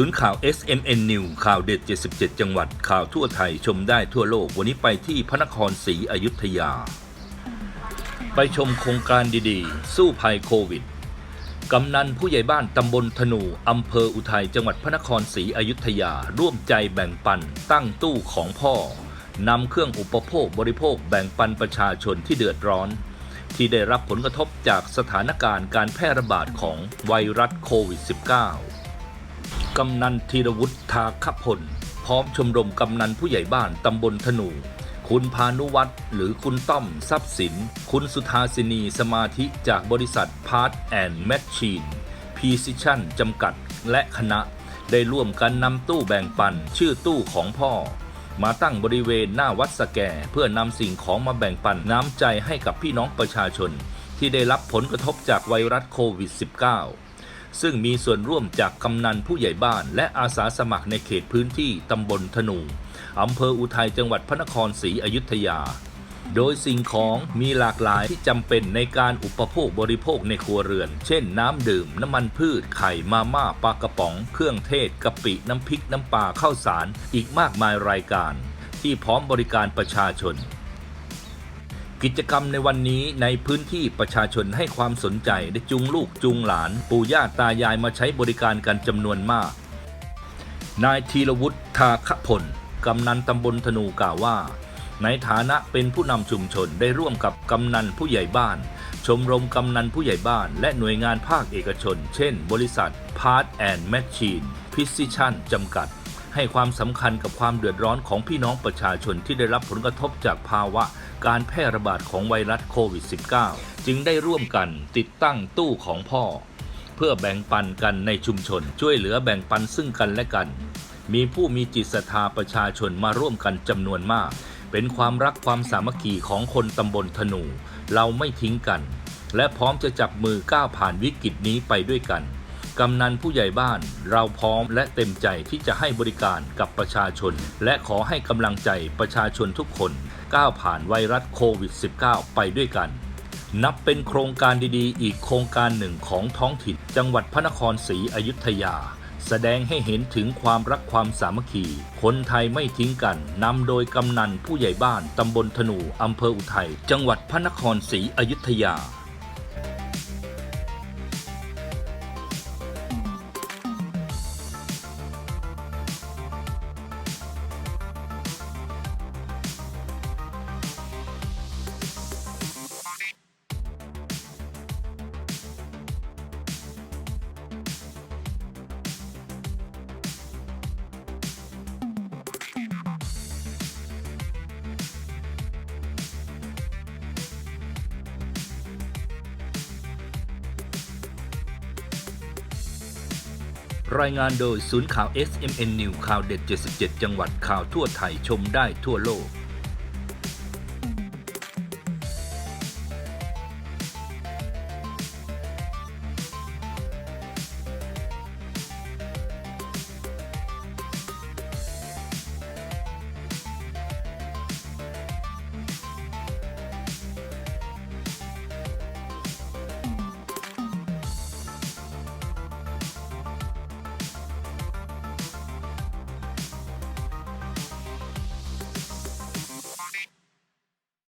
ศูนย์ข่าว SMN New ข่าวเด็ด 77 จังหวัด ข่าวทั่วไทยชมได้ทั่วโลก วันนี้ไปที่พระนครศรีอยุธยา ไปชมโครงการดีๆ สู้ภัยโควิด กำนันผู้ใหญ่บ้านตำบลธนู อำเภออุทัย จังหวัดพระนครศรีอยุธยา ร่วมใจแบ่งปัน ตั้งตู้ของพ่อ นำเครื่องอุปโภคบริโภคแบ่งปันประชาชนที่เดือดร้อน ที่ได้รับผลกระทบจากสถานการณ์การแพร่ระบาดของไวรัสโควิด -19 กำนันธีรวุฒิทาคพล พร้อมชมรมกำนันผู้ใหญ่บ้านตำบลธนู คุณพานุวัตรหรือคุณต้อมทรัพย์สิน คุณสุธาสินีสมาธิจากบริษัทพาร์ทแอนด์แมชชีนพีซิชั่นจำกัดและคณะ ได้ร่วมกันนำตู้แบ่งปันชื่อตู้ของพ่อ มาตั้งบริเวณหน้าวัดสแก เพื่อนำสิ่งของมาแบ่งปันน้ำใจให้กับพี่น้องประชาชน ที่ได้รับผลกระทบจากไวรัสโควิด -19 ซึ่งมีส่วนร่วมจากกำนันผู้ใหญ่บ้านและอาสาสมัครในเขตพื้นที่ตำบลธนูอำเภออุทัยจังหวัดพระนครศรีอยุธยา โดยสิ่งของมีหลากหลายที่จำเป็นในการอุปโภคบริโภคในครัวเรือน เช่นน้ำดื่ม น้ำมันพืช ไข่มาม่าปลากระป๋อง เครื่องเทศกะปิน้ำพริกน้ำปลาข้าวสาร อีกมากมายรายการ ที่พร้อมบริการประชาชน กิจกรรมในวันนี้ในพื้นที่ประชาชนให้ความสนใจได้จูงลูกจูงหลาน ปู่ย่าตายายมาใช้บริการกันจำนวนมาก นายธีรวุฒิทาคพลกำนันตำบลธนูกล่าวว่า ในฐานะเป็นผู้นำชุมชนได้ร่วมกับกำนันผู้ใหญ่บ้าน ชมรมกำนันผู้ใหญ่บ้าน และหน่วยงานภาคเอกชน เช่น บริษัท Part and Machine Precision จำกัด ให้ความสำคัญกับความเดือดร้อนของพี่น้องประชาชนที่ได้รับผลกระทบจากภาวะ การแพร่ระบาดของไวรัสโควิด -19 จึงได้ร่วมกันติดตั้งตู้ของพ่อ เพื่อแบ่งปันกันในชุมชน ช่วยเหลือแบ่งปันซึ่งกันและกัน มีผู้มีจิตศรัทธาประชาชนมาร่วมกันจำนวนมาก เป็นความรักความสามัคคีของคนตำบลธนู เราไม่ทิ้งกัน และพร้อมจะจับมือก้าวผ่านวิกฤตนี้ไปด้วยกันกำนันผู้ใหญ่บ้านเราพร้อมและเต็มใจที่จะให้บริการกับประชาชน และขอให้กำลังใจประชาชนทุกคน ก้าวผ่านไวรัสโควิด -19 ไปด้วยกัน นับเป็นโครงการดีๆ อีกโครงการหนึ่งของท้องถิ่นจังหวัดพระนครศรีอยุธยา แสดงให้เห็นถึงความรักความสามัคคี คนไทยไม่ทิ้งกันนำโดยกำนันผู้ใหญ่บ้านตำบลธนูอำเภออุทัยจังหวัดพระนครศรีอยุธยา รายงานโดยศูนย์ข่าว SMN News ข่าวเด็ด 77 จังหวัดข่าวทั่วไทยชมได้ทั่วโลก